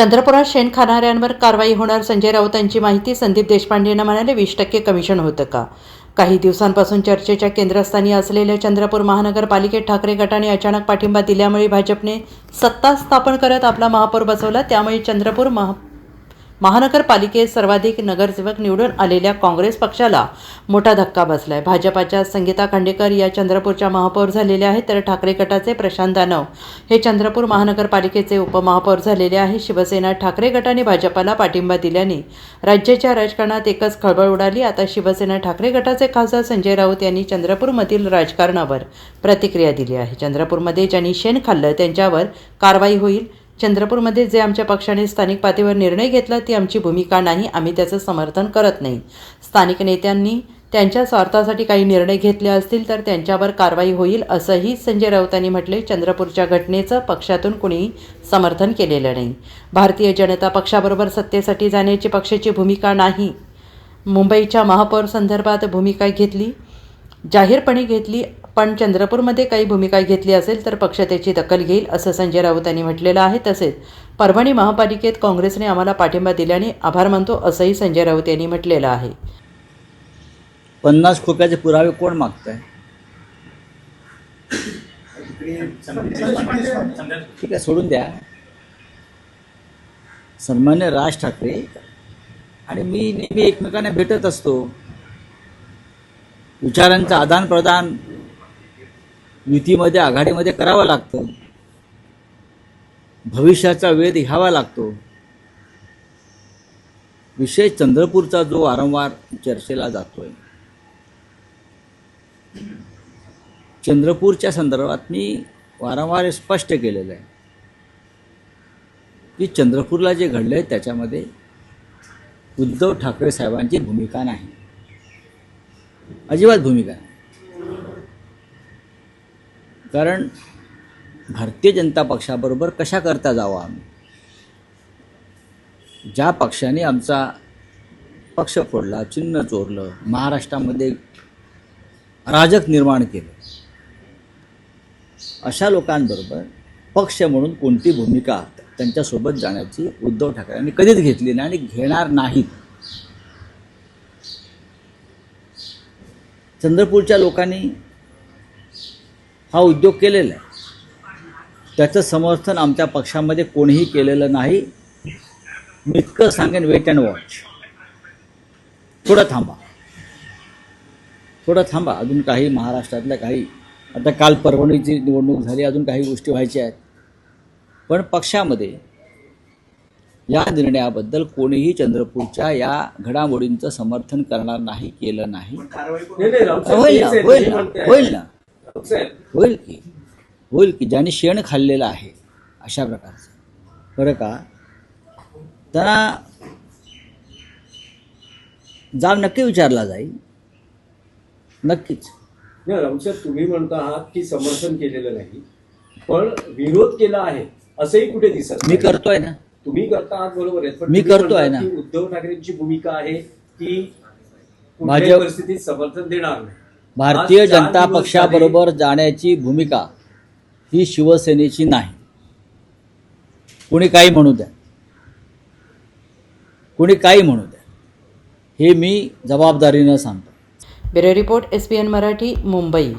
चंद्रपुरात शेण खाणाऱ्यांवर कारवाई होणार संजय राऊतांची माहिती संदीप देशपांडेंना म्हणाले वीस टक्के कमिशन होतं का? काही दिवसांपासून चर्चेच्या केंद्रस्थानी असलेल्या चंद्रपूर महानगरपालिकेत ठाकरे गटाने अचानक पाठिंबा दिल्यामुळे भाजपने सत्ता स्थापन करत आपला महापौर बसवला त्यामुळे चंद्रपूर महा महानगरपालिकेत सर्वाधिक नगरसेवक निवडून आलेल्या काँग्रेस पक्षाला मोठा धक्का बसलाय. भाजपाच्या संगीता खांडेकर या चंद्रपूरच्या महापौर झालेल्या आहेत तर ठाकरे गटाचे प्रशांत दानव हे चंद्रपूर महानगरपालिकेचे उपमहापौर झालेले आहे. शिवसेना ठाकरे गटाने भाजपाला पाठिंबा दिल्याने राज्याच्या राजकारणात एकच खळबळ उडाली. आता शिवसेना ठाकरे गटाचे खासदार संजय राऊत यांनी चंद्रपूरमधील राजकारणावर प्रतिक्रिया दिली आहे. चंद्रपूरमध्ये ज्यांनी शेण खाल्लं त्यांच्यावर कारवाई होईल. चंद्रपूरमध्ये जे आमच्या पक्षाने स्थानिक पातळीवर निर्णय घेतला ती आमची भूमिका नाही. आम्ही त्याचं समर्थन करत नाही. स्थानिक नेत्यांनी त्यांच्या स्वार्थासाठी काही निर्णय घेतले असतील तर त्यांच्यावर कारवाई होईल असंही संजय राऊतांनी म्हटले. चंद्रपूरच्या घटनेचं पक्षातून कुणीही समर्थन केलेलं नाही. भारतीय जनता पक्षाबरोबर सत्तेसाठी जाण्याची पक्षाची भूमिका नाही. मुंबईच्या महापौर संदर्भात भूमिका घेतली जाहीरपणे घेतली पण चंद्रपूरमध्ये काही भूमिका घेतली असेल तर पक्ष त्याची दखल घेईल असं संजय राऊत यांनी म्हटलेलं आहे. तसेच परभणी महापालिकेत काँग्रेसने आम्हाला पाठिंबा दिल्याने आभार मानतो असंही संजय राऊत यांनी म्हटलेलं आहे. पन्नास खोप्याचे पुरावे कोण मागताय? ठीक आहे सोडून द्या. सन्मान्य राज ठाकरे आणि मी नेहमी एकमेकांना भेटत असतो. विचारांचं आदान प्रदान युतीमध्ये आघाडीमध्ये करावं लागतं. भविष्याचा वेध घ्यावा लागतो. विषय चंद्रपूरचा जो वारंवार चर्चेला जातोय. चंद्रपूरच्या संदर्भात मी वारंवार हे स्पष्ट केलेलं आहे. की चंद्रपूरला जे घडलं आहे त्याच्यामध्ये उद्धव ठाकरे साहेबांची भूमिका नाही. अजिबात भूमिका नाही. कारण भारतीय जनता पक्षाबरोबर कशा करता जावा आम्ही? ज्या पक्षाने आमचा पक्ष फोडला चिन्ह चोरलं महाराष्ट्रामध्ये अराजक निर्माण केलं अशा लोकांबरोबर पक्ष म्हणून कोणती भूमिका त्यांच्यासोबत जाण्याची उद्धव ठाकरेंनी कधीच घेतली नाही आणि घेणार नाहीत. चंद्रपूरच्या लोकांनी हा उद्योग केलेला आहे. त्याचं समर्थन आमच्या पक्षामध्ये कोणीही केलेलं नाही. मी इतकं सांगेन वेट अँड वॉच थोडं थांबा. थोडं थांबा. अजून काही महाराष्ट्रातल्या काही आता काल परभणीची निवडणूक झाली अजून काही गोष्टी व्हायच्या आहेत. पण पक्षामध्ये या निर्णयाबद्दल कोणीही चंद्रपूरच्या या घडामोडींचं समर्थन करणार नाही केलं नाही. होईल ना होईल ना. होईल की? होईल की? ज्यांनी शेण खाल्लेलं आहे अशा प्रकारचं. बरं का? त्यांना जाब नक्की विचारला जाईल. नक्कीच. नाही, राऊत साहेब तुम्ही म्हणता आहात की समर्थन केलेलं नाही पण विरोध केला आहे असंही कुठे दिसत मी. करतोय ना. तुम्ही करता आहात बरोबर आहे पण मी करतोय ना. उद्धव ठाकरेंची भूमिका आहे की भाजप- परिस्थितीत समर्थन देणार नाही. भारतीय जनता पक्षाबरोबर जाण्याची भूमिका ही शिवसेनेची नाही. कुणी काही म्हणू द्या. कुणी काही म्हणू द्या. हे मी जबाबदारीनं सांगतो. Bureau report S P N Marathi Mumbai.